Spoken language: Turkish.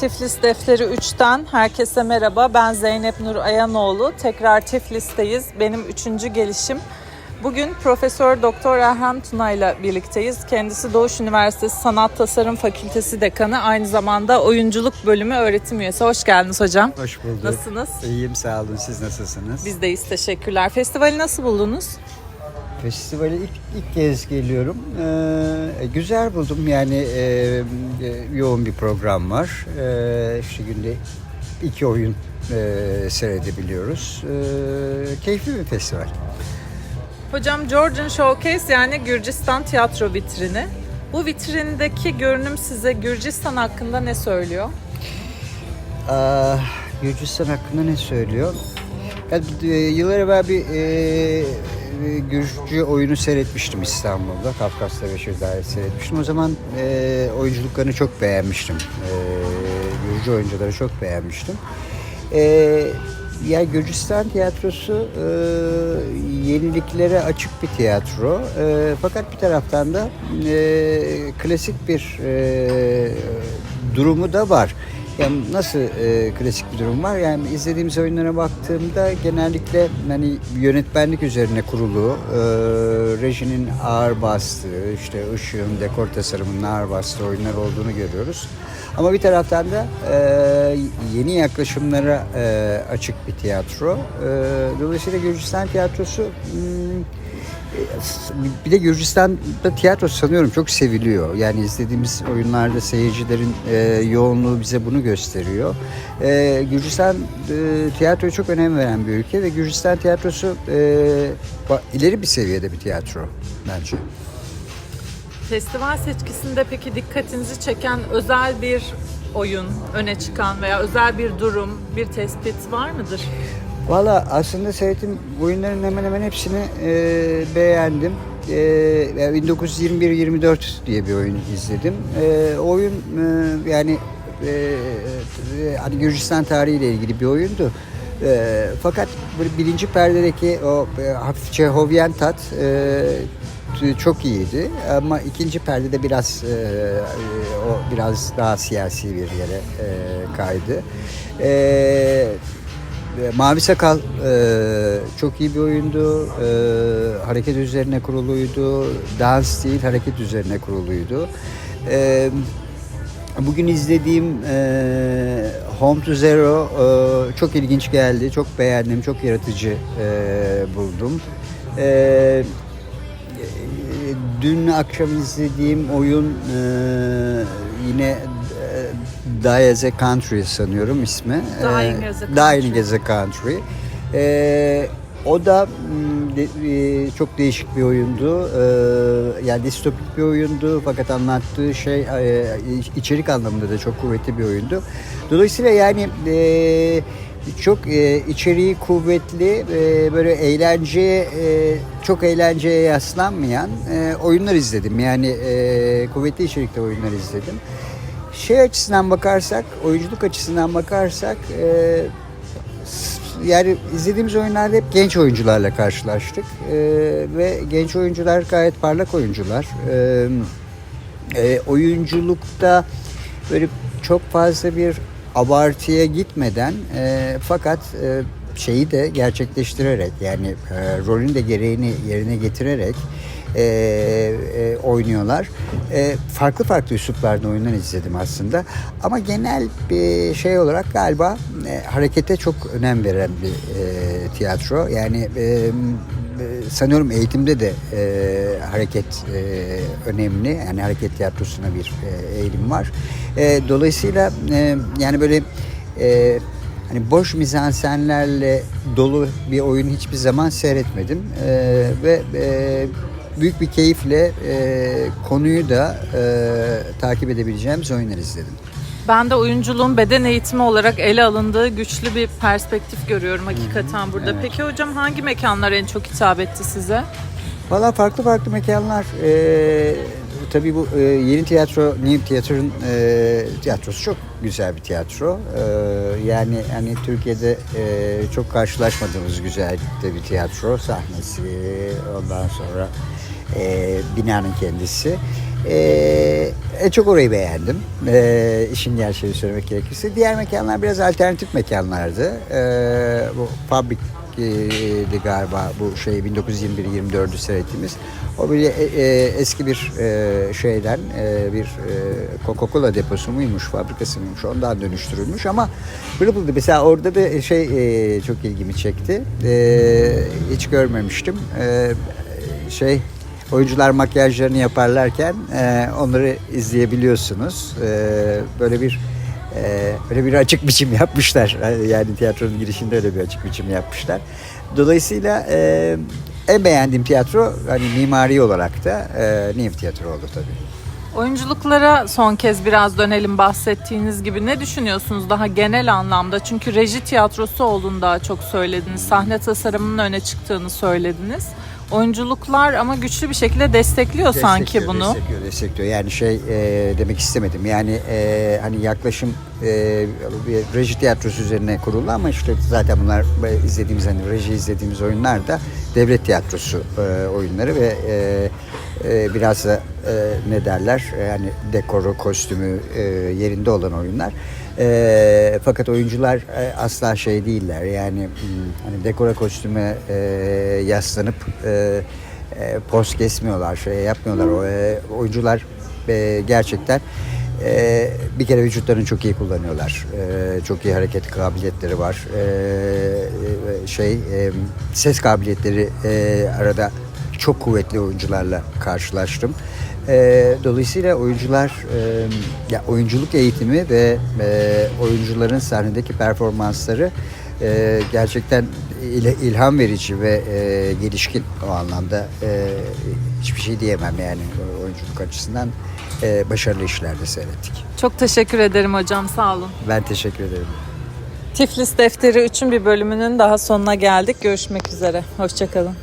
Tiflis Defteri 3'ten herkese merhaba. Ben Zeynep Nur Ayanoğlu. Tekrar Tiflis'teyiz. Benim üçüncü gelişim. Bugün Profesör Doktor Erhan Tuna ile birlikteyiz. Kendisi Doğuş Üniversitesi Sanat Tasarım Fakültesi Dekanı. Aynı zamanda oyunculuk bölümü öğretim üyesi. Hoş geldiniz hocam. Hoş bulduk. Nasılsınız? İyiyim sağ olun. Siz nasılsınız? Biz deyiz. Teşekkürler. Festivali nasıl buldunuz? Festivale ilk, ilk kez geliyorum. Ee, güzel buldum. Yani e, e, yoğun bir program var. Ee, işte günde iki oyun e, seyredebiliyoruz. Ee, keyifli bir festival. Hocam Georgian Showcase yani Gürcistan tiyatro vitrini. Bu vitrindeki görünüm size Gürcistan hakkında ne söylüyor? Aa, Gürcistan hakkında ne söylüyor? Ben e, yıllar evvel bir e, e, Gürcü oyunu seyretmiştim İstanbul'da. Kafkas'ta Beşir Daire seyretmiştim. O zaman e, oyunculuklarını çok beğenmiştim. E, Gürcü oyuncuları çok beğenmiştim. E, ya Gürcistan tiyatrosu e, yeniliklere açık bir tiyatro. E, fakat bir taraftan da e, klasik bir e, durumu da var. Yani nasıl e, klasik bir durum var? Yani izlediğimiz oyunlara baktığımda genellikle hani yönetmenlik üzerine kurulu, e, rejinin ağır bastığı, işte ışığın, dekor tasarımının ağır bastığı oyunlar olduğunu görüyoruz. Ama bir taraftan da e, yeni yaklaşımlara e, açık bir tiyatro. E, dolayısıyla Gürcistan tiyatrosu hmm, bir de Gürcistan'da tiyatro sanıyorum çok seviliyor. Yani izlediğimiz oyunlarda seyircilerin e, yoğunluğu bize bunu gösteriyor. E, Gürcistan e, tiyatroya çok önem veren bir ülke ve Gürcistan tiyatrosu e, ileri bir seviyede bir tiyatro bence. Festival seçkisinde peki dikkatinizi çeken özel bir oyun öne çıkan veya özel bir durum, bir tespit var mıdır? Valla aslında seyrettiğim oyunların hemen hemen hepsini e, beğendim. E, 1921-24 diye bir oyun izledim. E, oyun e, yani e, e, hani Gürcistan tarihiyle ilgili bir oyundu. E, fakat birinci perdedeki o e, hafifçe hovyen tat e, çok iyiydi ama ikinci perdede biraz e, e, o biraz daha siyasi bir yere e, kaydı. E, Mavi Sakal e, çok iyi bir oyundu. E, hareket üzerine kuruluydu. Dans değil, hareket üzerine kuruluydu. E, bugün izlediğim e, Home to Zero e, çok ilginç geldi. Çok beğendim, çok yaratıcı e, buldum. E, dün akşam izlediğim oyun e, yine Die as a Country sanıyorum ismi. Dying as a Dying as a Country. E, o da m, de- e, çok değişik bir oyundu. E, yani distopik bir oyundu fakat anlattığı şey e, içerik anlamında da çok kuvvetli bir oyundu. Dolayısıyla yani e, çok e, içeriği kuvvetli, e, böyle eğlenceye, e, çok eğlenceye yaslanmayan e, oyunlar izledim. Yani e, kuvvetli içerikli oyunlar izledim. Şey açısından bakarsak, oyunculuk açısından bakarsak, e, yani izlediğimiz oyunlarda hep genç oyuncularla karşılaştık E, ve genç oyuncular gayet parlak oyuncular. E, e, oyunculukta böyle çok fazla bir abartıya gitmeden e, fakat e, şeyi de gerçekleştirerek yani e, rolün de gereğini yerine getirerek e, e, oynuyorlar. E, farklı farklı üsluplarda oyunlar izledim aslında. Ama genel bir şey olarak galiba e, harekete çok önem veren bir e, tiyatro. Yani e, e, sanıyorum eğitimde de e, hareket e, önemli. Yani hareket tiyatrosuna bir e, eğilim var. E, dolayısıyla e, yani böyle e, hani boş mizansenlerle dolu bir oyun hiçbir zaman seyretmedim. E, ve e, büyük bir keyifle e, konuyu da e, takip edebileceğimiz oyunlar izledim. Ben de oyunculuğun beden eğitimi olarak ele alındığı güçlü bir perspektif görüyorum hakikaten burada. Peki hocam hangi mekanlar en çok hitap etti size? Valla farklı farklı mekanlar. E, tabii bu e, yeni tiyatro, New Theater'ın e, tiyatrosu çok güzel bir tiyatro. E, yani hani Türkiye'de e, çok karşılaşmadığımız güzellikte bir tiyatro sahnesi. Ondan sonra e, binanın kendisi. Ee, e, çok orayı beğendim. Ee, işin gerçeğini söylemek gerekirse. Diğer mekanlar biraz alternatif mekanlardı. Ee, bu Fabrik'di galiba bu şey 1921-24'ü seyrettiğimiz. O böyle e, e, eski bir e, şeyden e, bir e, Coca-Cola deposu muymuş, fabrikası mıymış ondan dönüştürülmüş ama Ripple'dı. Mesela orada da şey e, çok ilgimi çekti. E, hiç görmemiştim. E, şey oyuncular makyajlarını yaparlarken e, onları izleyebiliyorsunuz. E, böyle bir e, böyle bir açık biçim yapmışlar. Yani tiyatronun girişinde öyle bir açık biçim yapmışlar. Dolayısıyla e, en beğendiğim tiyatro hani mimari olarak da e, Niv Tiyatro oldu tabii. Oyunculuklara son kez biraz dönelim bahsettiğiniz gibi. Ne düşünüyorsunuz daha genel anlamda? Çünkü reji tiyatrosu olduğunu daha çok söylediniz. Sahne tasarımının öne çıktığını söylediniz. Oyunculuklar ama güçlü bir şekilde destekliyor, sanki Destekliyor, bunu. Destekliyor, destekliyor. Yani şey e, demek istemedim. Yani e, hani yaklaşım e, bir reji tiyatrosu üzerine kuruldu ama işte zaten bunlar e, izlediğimiz hani reji izlediğimiz oyunlar da devlet tiyatrosu e, oyunları ve e, e, biraz da e, ne derler yani dekoru, kostümü e, yerinde olan oyunlar. E, fakat oyuncular e, asla şey değiller yani hmm, hani dekora kostüme e, yaslanıp e, e, poz kesmiyorlar, şey yapmıyorlar. E, oyuncular e, gerçekten e, bir kere vücutlarını çok iyi kullanıyorlar. E, çok iyi hareket kabiliyetleri var. E, e, şey e, ses kabiliyetleri e, arada çok kuvvetli oyuncularla karşılaştım. E, dolayısıyla oyuncular e, ya oyunculuk eğitimi ve e, oyuncuların sahnedeki performansları e, gerçekten il- ilham verici ve e, gelişkin o anlamda e, hiçbir şey diyemem yani oyunculuk açısından e, başarılı işlerde seyrettik. Çok teşekkür ederim hocam, sağ olun. Ben teşekkür ederim. Tiflis Defteri 3'ün bir bölümünün daha sonuna geldik. Görüşmek üzere. Hoşçakalın.